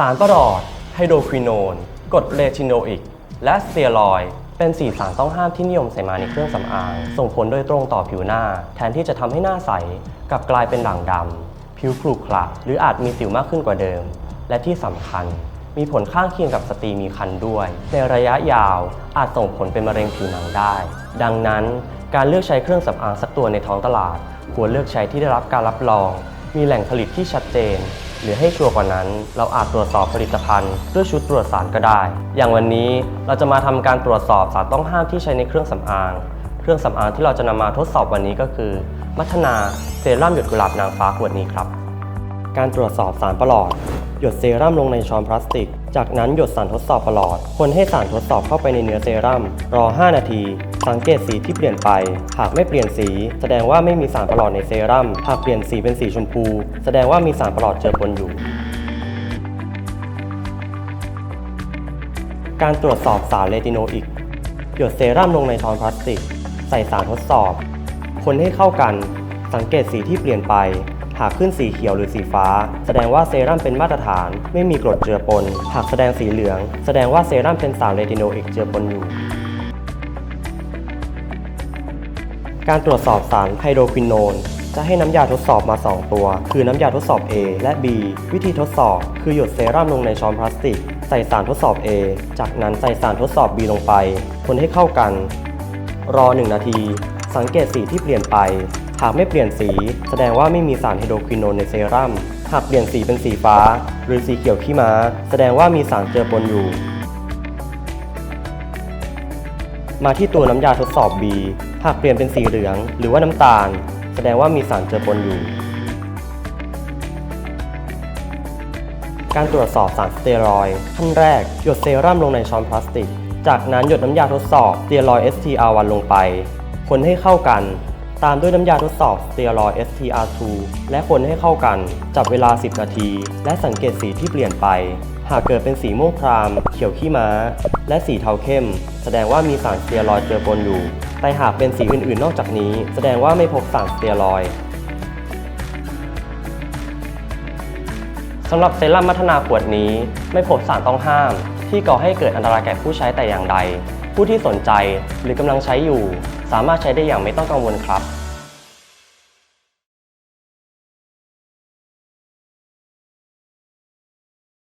สารประหลอดไฮโดรควินโนนกรดเลทิโนอิก และสเตียรอย เป็นสีสารต้องห้ามที่นิยมใส่มาในเครื่องสำอาง ส่งผลโดยตรงต่อผิวหน้า แทนที่จะทำให้หน้าใสกลับกลายเป็นด่างดำผิวขรุขระหรืออาจมีสิวมากขึ้นกว่าเดิม และที่สำคัญ มีผลข้างเคียงกับสตรีมีครรภ์ด้วย ในระยะยาวอาจส่งผลเป็นมะเร็งผิวหนังได้ ดังนั้นการเลือกใช้เครื่องสำอางสักตัวในท้องตลาด ควรเลือกใช้ที่ได้รับการรับรอง มีแหล่งผลิตที่ชัดเจน หรือให้ชัวร์กว่านั้น เราอาจตรวจสอบผลิตภัณฑ์ ด้วยชุดตรวจสารก็ได้ อย่างวันนี้เราจะมาทำการตรวจสอบสารต้องห้ามที่ใช้ในเครื่องสำอาง เครื่องสำอางที่เราจะนำมาทดสอบวันนี้ก็คือ มัทนาเซรั่มหยดกุหลาบนางฟ้าขวดนี้ครับ การตรวจสอบสารประหลอด หยดเซรั่มลงในช้อนพลาสติก จากนั้นหยดสารทดสอบประหลอด คนให้สารทดสอบเข้าไปในเนื้อเซรั่ม รอ 5 นาที สังเกตสีที่เปลี่ยนไป หากไม่เปลี่ยนสี แสดงว่าไม่มีสารประหลอดในเซรั่ม หากเปลี่ยนสีเป็นสีชมพู แสดงว่ามีสารประหลอดเจือปนอยู่การตรวจสอบสารเลติโนอิก หยดเซรั่มลงในช้อนพลาสติก ใส่สารทดสอบ คนให้เข้ากัน สังเกตสีที่เปลี่ยนไป หากขึ้นสีเขียวหรือสีฟ้า แสดงว่าเซรั่มเป็นมาตรฐาน ไม่มีกรดเจือปน หากแสดงสีเหลือง แสดงว่าเซรั่มเป็นสารเรติโนอิกเจือปนอยู่การตรวจสอบสารไฮโดรควินโนน จะให้น้ำยาทดสอบมา 2 ตัว คือน้ำยาทดสอบ A และ B วิธีทดสอบ คือหยดเซรั่มลงในช้อนพลาสติก ใส่สารทดสอบ A จากนั้นใส่สารทดสอบ B ลงไป คนให้เข้ากัน รอ 1 นาที สังเกตสีที่เปลี่ยนไป หากไม่เปลี่ยนสีแสดงว่าไม่มีสารไฮโดรควินโนในเซรั่ม หากเปลี่ยนสีเป็นสีฟ้า หรือสีเขียวขี้ม้า แสดงว่ามีสารเจือปนอยู่ มาที่ตัวน้ำยาทดสอบ B หากเปลี่ยนเป็นสีเหลือง หรือว่าน้ำตาล แสดงว่ามีสารเจือปนอยู่ การตรวจสอบสารสเตียรอยด์ขั้นแรกหยดเซรั่มลงในช้อนพลาสติก จากนั้นหยดน้ำยาทดสอบสเตียรอยด์ STR1 ลงไป คนให้เข้ากัน ตามด้วยน้ำยาทดสอบสเตียรอย STR2 และคนให้เข้ากัน จับเวลา 10 นาที และสังเกตสีที่เปลี่ยนไป หากเกิดเป็นสีม่วงคราม เขียวขี้ม้า และสีเทาเข้ม แสดงว่ามีสารสเตียรอยเจือปนอยู่ แต่หากเป็นสีอื่นๆ นอกจากนี้ แสดงว่าไม่พบสารสเตียรอยสำหรับเซรั่มมัทนาขวดนี้ ไม่พบสารต้องห้าม ที่ก่อให้เกิดอันตรายแก่ผู้ใช้แต่อย่างใด ผู้ที่สนใจหรือกำลังใช้อยู่ สามารถใช้ได้อย่างไม่ต้องกังวลครับ